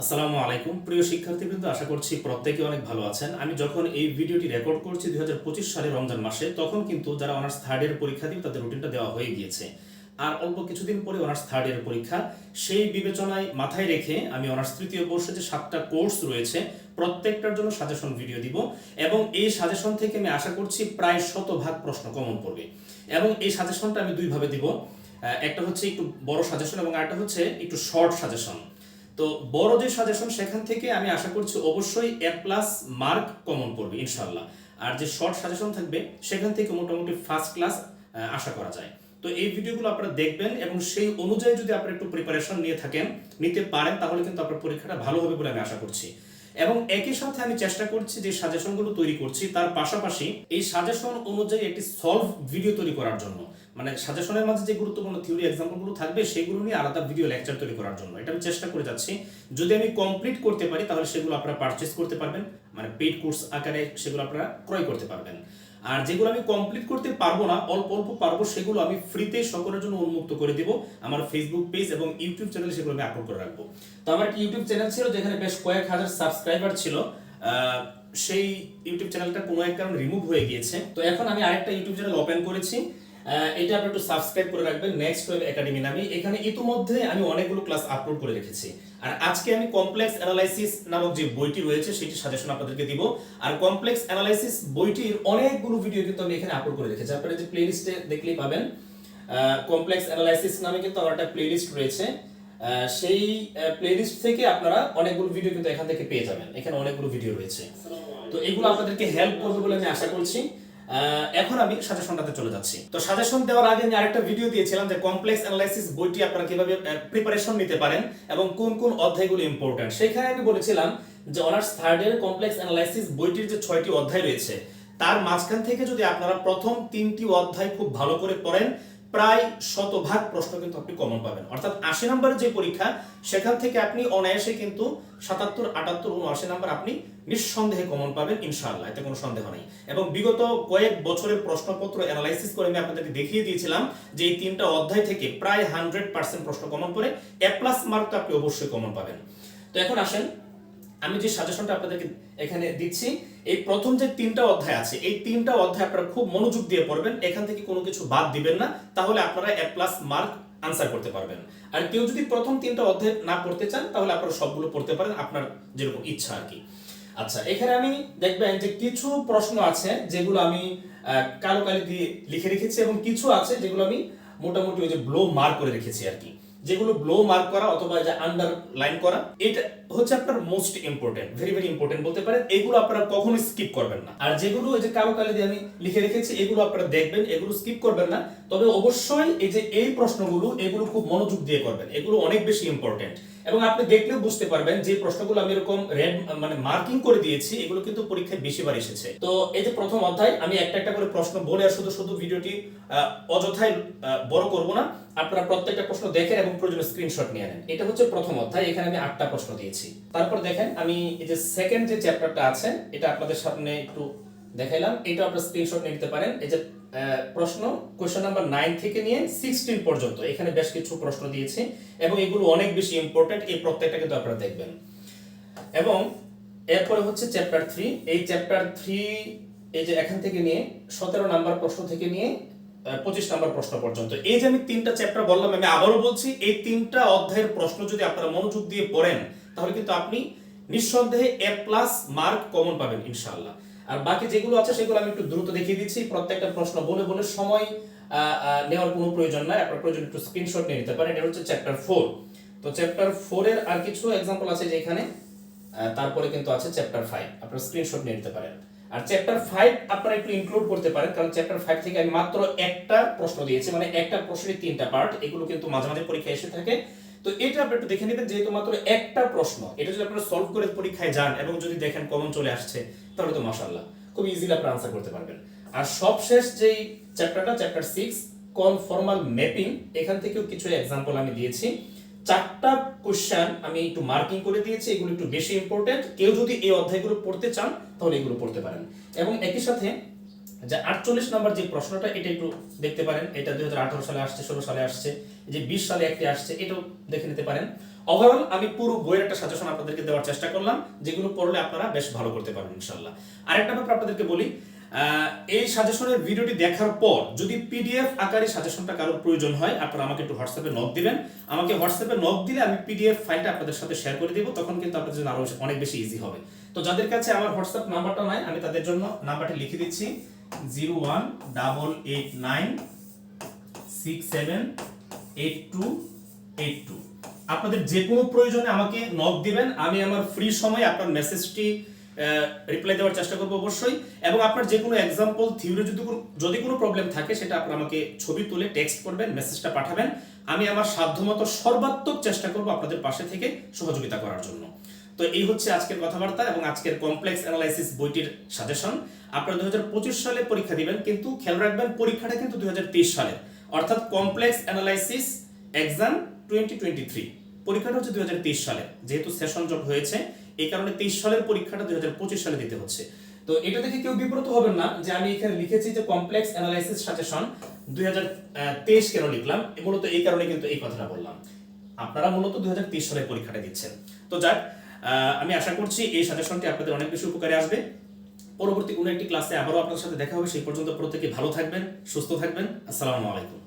আসসালামু আলাইকুম। প্রিয় শিক্ষার্থীবৃন্দ, আশা করছি প্রত্যেকে অনেক ভালো আছেন। আমি যখন এই ভিডিওটি রেকর্ড করছি দুই সালে রমজান মাসে, তখন কিন্তু যারা অনার্স থার্ড ইয়ার পরীক্ষা দিবে, তাদের রুটিনটা দেওয়া হয়ে গিয়েছে। আর অল্প কিছুদিন পরে অনার্স থার্ড ইয়ার পরীক্ষা, সেই বিবেচনায় মাথায় রেখে আমি অনার্স তৃতীয় বর্ষে যে সাতটা কোর্স রয়েছে, প্রত্যেকটার জন্য সাজেশন ভিডিও দিব এবং এই সাজেশন থেকে আমি আশা করছি প্রায় শতভাগ প্রশ্ন কমন পড়বে। এবং এই সাজেশনটা আমি দুইভাবে দিব। একটা হচ্ছে একটু বড় সাজেশন এবং আরেকটা হচ্ছে একটু শর্ট সাজেশন। তো বড় যে সাজেশন সেখান থেকে আমি আশা করছি অবশ্যই এ প্লাস মার্ক কমন পড়বে ইনশাল্লাহ আর যে শর্ট সাজেশন থাকবে, সেখান থেকে মোটামুটি ফার্স্ট ক্লাস আশা করা যায়। তো এই ভিডিওগুলো আপনারা দেখবেন এবং সেই অনুযায়ী যদি আপনারা একটু প্রিপারেশন নিয়ে থাকেন, নিতে পারেন, তাহলে কিন্তু আপনার পরীক্ষাটা ভালো হবে বলে আমি আশা করছি। এবং একই সাথে আমি চেষ্টা করছি যে সাজেশনগুলো তৈরি করছি, তার পাশাপাশি এই সাজেশন অনুযায়ী একটি সলভ ভিডিও তৈরি করার জন্য। মানে সাজেশনের মাঝে যে গুরুত্বপূর্ণ থিওরি এক্সাম্পলগুলো থাকবে, সেগুলো নিয়ে আলাদা ভিডিও লেকচার তৈরি করার জন্য। এটা আমি চেষ্টা করে যাচ্ছি। যদি আমি কমপ্লিট করতে পারি, তাহলে সেগুলো আপনারা পারচেস করতে পারবেন। মানে পেইড কোর্স আকারে সেগুলো আপনারা ক্রয় করতে পারবেন। আর যেগুলো আমি কমপ্লিট করতে পারব না, অল্প অল্প পারব, সেগুলো আমি ফ্রিতে সকলের জন্য উন্মুক্ত করে দিব। আমার ফেসবুক পেজ এবং ইউটিউব চ্যানেলে সেগুলো আমি আপলোড করে রাখব। তো আমার একটি ইউটিউব চ্যানেল ছিল, যেখানে বেশ কয়েক হাজার সাবস্ক্রাইবার ছিল। সেই ইউটিউব চ্যানেলটা কোনো এক কারণে রিমুভ হয়ে গিয়েছে। তো এখন আমি আরেকটা ইউটিউব চ্যানেল ওপেন করেছি। এটা আপনি একটু সাবস্ক্রাইব করে রাখবেন নেক্সট ওয়েব একাডেমি নামে। এখানে ইতিমধ্যে আমি অনেকগুলো ক্লাস আপলোড করে রেখেছি। আর আজকে আমি কমপ্লেক্স অ্যানালাইসিস নামক যে বইটি রয়েছে সেটি সাজেশন আপনাদেরকে দিব। আর কমপ্লেক্স অ্যানালাইসিস বইটির অনেকগুলো ভিডিও কিন্তু আমি এখানে আপলোড করে রেখেছি। আপনারা যে প্লেলিস্টে দেখলেই পাবেন কমপ্লেক্স অ্যানালাইসিস নামে কিন্তু আমার একটা প্লেলিস্ট রয়েছে। সেই প্লেলিস্ট থেকে আপনারা অনেকগুলো ভিডিও কিন্তু এখান থেকে পেয়ে যাবেন। এখানে অনেকগুলো ভিডিও রয়েছে। তো এগুলো আপনাদেরকে হেল্প করবে বলে আমি আশা করছি। এখন আমি সাজেশনটাতে চলে যাচ্ছি। তো সাজেশন দেওয়ার আগে আমি আরেকটা ভিডিও দিয়েছিলাম যে কমপ্লেক্স অ্যানালাইসিস বইটি আপনারা কীভাবে প্রিপারেশন নিতে পারেন এবং কোন কোন অধ্যায়গুলো ইম্পর্টেন্ট সেখানে আমি বলেছিলাম যে honours third year complex analysis বইটির যে ছয়টি অধ্যায় রয়েছে, তার মাঝখান থেকে যদি আপনারা প্রথম তিনটি অধ্যায় খুব ভালো করে পড়েন প্রায় শতভাগ প্রশ্ন কিন্তু আপনি কমন পাবেন। অর্থাৎ আশি নম্বরের যে পরীক্ষা, সেখান থেকে আপনি অনায়াসে কিন্তু সাতাত্তর, আটাত্তর, উনআশি নাম্বার আপনি নিঃসন্দেহে কমন পাবেন, ইনশাআল্লাহ, এতে কোনো সন্দেহ নেই। এবং বিগত কয়েক বছরের প্রশ্নপত্র অ্যানালাইসিস করে আমি আপনাদেরকে দেখিয়ে দিয়েছিলাম যে এই তিনটা অধ্যায় থেকে প্রায় হান্ড্রেড পার্সেন্ট প্রশ্ন কমন করে এ প্লাস মার্ক তো আপনি অবশ্যই কমন পাবেন। তো এখন আসেন, আমি যে সাজেশনটা আপনাদেরকে এখানে দিচ্ছি এই প্রথম যে তিনটা অধ্যায় আছে, এই তিনটা অধ্যায় আপনারা খুব মনোযোগ দিয়ে পড়বেন, এখান থেকে কোনো কিছু বাদ দিবেন না, তাহলে আপনারা এ প্লাস মার্ক আনসার করতে পারবেন। আর কেউ যদি প্রথম তিনটা অধ্যায় না পড়তে চান, তাহলে আপনারা সবগুলো পড়তে পারেন, আপনার যেরকম ইচ্ছা আর কি। আচ্ছা এখানে আমি দেখবেন যে কিছু প্রশ্ন আছে, যেগুলো আমি কালো কালি দিয়ে লিখে রেখেছি এবং কিছু আছে যেগুলো আমি মোটামুটি ওই যে ব্লো মার্ক করে রেখেছি আর কি। যেগুলো ব্লো মার্ক করা অথবা যে আন্ডার লাইন করা, এটা হচ্ছে আপনার most important very very important বলতে পারেন, এগুলো আপনারা কখনো স্কিপ করবেন না। আর যেগুলো এই যে কালো কালি আমি লিখে রেখেছি, এগুলো আপনারা দেখবেন, এগুলো স্কিপ করবেন না। তবে অবশ্যই এই যে এই প্রশ্নগুলো, এগুলো খুব মনোযোগ দিয়ে করবেন। এগুলো অনেক বেশি ইম্পর্টেন্ট এবং আপনি দেখলেও বুঝতে পারবেন যে প্রশ্নগুলো আমি এরকম রেড মানে মার্কিং করে দিয়েছি, এগুলো কিন্তু পরীক্ষায় বেশিবার এসেছে। তো এই যে প্রথম অধ্যায়, আমি একটা একটা করে প্রশ্ন বলে আর শুধু শুধু ভিডিওটি অযথায় বড় করব না। আপনারা প্রত্যেকটা প্রশ্ন দেখেন এবং প্রয়োজনে স্ক্রিনশট নিয়ে নেন। এটা হচ্ছে প্রথম অধ্যায়, এখানে আমি আটটা প্রশ্ন দিয়েছি। তারপর দেখেন, আমি এই যে সেকেন্ড যে চ্যাপ্টারটা আছে, এটা আপনাদের সামনে একটু দেখাইলাম। এটা আপনারা স্ক্রিনশট নিতে পারেন। এই যে প্রশ্ন কোশ্চেন নাম্বার নাইন থেকে নিয়ে সিক্সটিন পর্যন্ত, এখানে বেশ কিছু প্রশ্ন দিয়েছি এবং এগুলো অনেক বেশি ইম্পর্টেন্ট এই প্রত্যেকটা কিন্তু আপনারা দেখবেন। এবং এরপরে হচ্ছে চ্যাপ্টার থ্রি এই চ্যাপ্টার থ্রি এই যে এখান থেকে নিয়ে সতেরো নাম্বার প্রশ্ন থেকে নিয়ে পঁচিশ নাম্বার প্রশ্ন পর্যন্ত। এই যে আমি তিনটা চ্যাপ্টার বললাম, আমি আবারও বলছি, এই তিনটা অধ্যায়ের প্রশ্ন যদি আপনারা মনোযোগ দিয়ে পড়েন তাহলে কিন্তু আপনি নিঃসন্দেহে এ প্লাস মার্ক কমন পাবেন, ইনশাআল্লাহ। আর বাকি যেগুলো আছে, সেগুলো আমি একটু দ্রুত দেখিয়ে দিচ্ছি। প্রত্যেকটা প্রশ্ন বলে বলে সময় নেওয়ার কোনো প্রয়োজন নাই। আপনার প্রয়োজন একটু স্ক্রিনশট নিয়ে নিতে পারেন। এটা হচ্ছে চ্যাপ্টার ফোর তো চ্যাপ্টার ফোর এর আর কিছু এক্সাম্পল আছে যে এখানে তারপরে কিন্তু আছে চ্যাপ্টার ফাইভ আপনারা স্ক্রিনশট নিয়ে নিতে পারেন। আর চ্যাপ্টার ফাইভ আপনারা একটু ইনক্লুড করতে পারেন। কারণ চ্যাপ্টার ফাইভ থেকে আমি মাত্র একটা প্রশ্ন দিয়েছি। মানে একটা প্রশ্নের তিনটা পার্ট এগুলো কিন্তু মাঝে মাঝে পরীক্ষায় এসে থাকে। তো এটা আপনি একটু দেখে নেবেন, যেহেতু মাত্র একটা প্রশ্ন, এটা যদি আপনারা সলভ করে পরীক্ষায় যান এবং যদি দেখেন কমন চলে আসছে, তাহলে তো মাশাআল্লাহ, খুব ইজিলি আপনারা আনসার করতে পারবেন। আর সবশেষ যেই চ্যাপ্টারটা চ্যাপ্টার সিক্স কনফর্মাল ম্যাপিং এখান থেকেও কিছু এক্সাম্পল আমি দিয়েছি। চারটা কোশ্চেন আমি একটু মার্কিং করে দিয়েছি, এগুলো একটু বেশি ইম্পর্টেন্ট কেউ যদি এই অধ্যায়গুলো পড়তে চান, তাহলে এগুলো পড়তে পারেন। এবং একই সাথে যে আটচল্লিশ নাম্বার যে প্রশ্নটা, এটা একটু দেখতে পারেন। এটা দুই হাজার আঠারো সালে আসছে, ষোলো সালে আসছে। যে বিশ সালে একটি আসছে, এটাও দেখে নিতে পারেন। ওভারঅল আমি পুরো বইয়ের একটা সাজেশন আপনাদেরকে দেওয়ার চেষ্টা করলাম, যেগুলো পড়লে আপনারা বেশ ভালো করতে পারবেন ইনশাল্লাহ আরেকটা ব্যাপার আপনাদেরকে বলি এই সাজেশনের ভিডিওটি দেখার পর যদি পিডিএফ আকারে সাজেশনটা কারোর প্রয়োজন হয়, আপনারা আমাকে একটু হোয়াটসঅ্যাপে নক দিবেন। আমাকে হোয়াটসঅ্যাপে নক দিলে আমি পিডিএফ ফাইলটা আপনাদের সাথে শেয়ার করে দিব, তখন কিন্তু আপনাদের জন্য আরও অনেক বেশি ইজি হবে। তো যাদের কাছে আমার হোয়াটসঅ্যাপ নাম্বারটা নাই, আমি তাদের জন্য নাম্বারটি লিখে দিচ্ছি। Zero one double eight nine six seven eight two eight two আপনাদের যে কোনো প্রয়োজনে আমাকে নক দিবেন, আমি আমার ফ্রি সময় আপনার মেসেজটি রিপ্লাই দেওয়ার চেষ্টা করব অবশ্যই। এবং আপনার যে কোনো এক্সাম্পল থিওরি যদি কোনো- যদি কোনো প্রবলেম থাকে, সেটা আপনার আমাকে ছবি তুলে টেক্সট করবেন মেসেজটা পাঠাবেন। আমি আমার সাধ্যমতো সর্বাত্মক চেষ্টা করব আপনাদের পাশে থেকে সহযোগিতা করার জন্য। তো এই হচ্ছে আজকের কথাবার্তা এবং আজকের কমপ্লেক্স অ্যানালাইসিস বইটির সাজেশন আপনারা দুই সালে পরীক্ষা দিবেন, কিন্তু খেয়াল রাখবেন পরীক্ষাটা কিন্তু দুই সালের। অর্থাৎ complex analysis exam twenty twenty three পরীক্ষাটা হচ্ছে দুই সালে, যেহেতু সেশন জব হয়েছে, এই কারণে তেইশ সালের পরীক্ষাটা দুই সালে দিতে হচ্ছে। তো এটা দেখে কেউ বিব্রত হবেন না যে আমি এখানে লিখেছি যে কমপ্লেক্স অ্যানালাইসিস সাজেশন দুই হাজার তেইশ কেন লিখলাম, মূলত এই কারণে কিন্তু এই কথাটা বললাম। আপনারা মূলত দুই হাজার তেইশ সালের পরীক্ষাটা দিচ্ছেন। তো যাক আমি আশা করছি এই সাজেশনটি আপনাদের অনেক বেশি উপকারে আসবে। পরবর্তী কোনো একটি ক্লাসে আবারও আপনার সাথে দেখা হবে। সেই পর্যন্ত প্রত্যেকে ভালো থাকবেন, সুস্থ থাকবেন। আসসালামু আলাইকুম।